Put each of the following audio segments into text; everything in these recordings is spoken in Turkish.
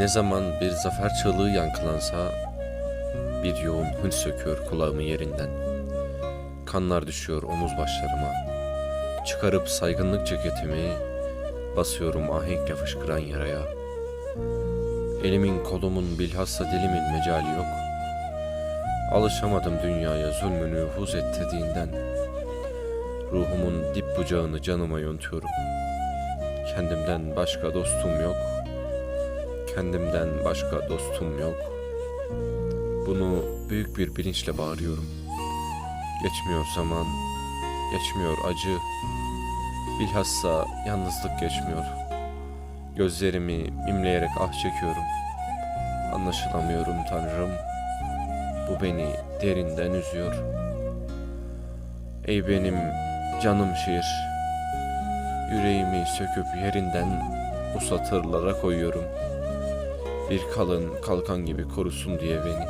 Ne zaman bir zafer çığlığı yankılansa bir yoğun hınç söküyor kulağımı yerinden. Kanlar düşüyor omuz başlarıma. Çıkarıp saygınlık ceketimi basıyorum ahenkle fışkıran yaraya. Elimin kolumun bilhassa dilimin mecali yok. Alışamadım dünyaya zulmü nüfuz ettirdiğinden. Ruhumun dip bucağını canıma yontuyorum. Kendimden başka dostum yok. Kendimden başka dostum yok. Bunu büyük bir bilinçle bağırıyorum. Geçmiyor zaman, geçmiyor acı. Bilhassa yalnızlık geçmiyor. Gözlerimi mimleyerek ah çekiyorum. Anlaşılamıyorum Tanrım. Bu beni derinden üzüyor. Ey benim canım şiir. Yüreğimi söküp yerinden bu satırlara koyuyorum. Bir kalın kalkan gibi korusun diye beni.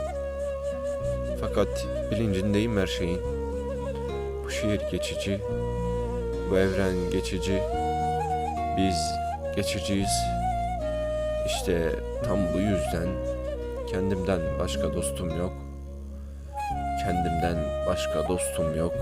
Fakat bilincindeyim her şeyin. Bu şiir geçici, bu evren geçici. Biz geçiciyiz. İşte tam bu yüzden kendimden başka dostum yok. Kendimden başka dostum yok.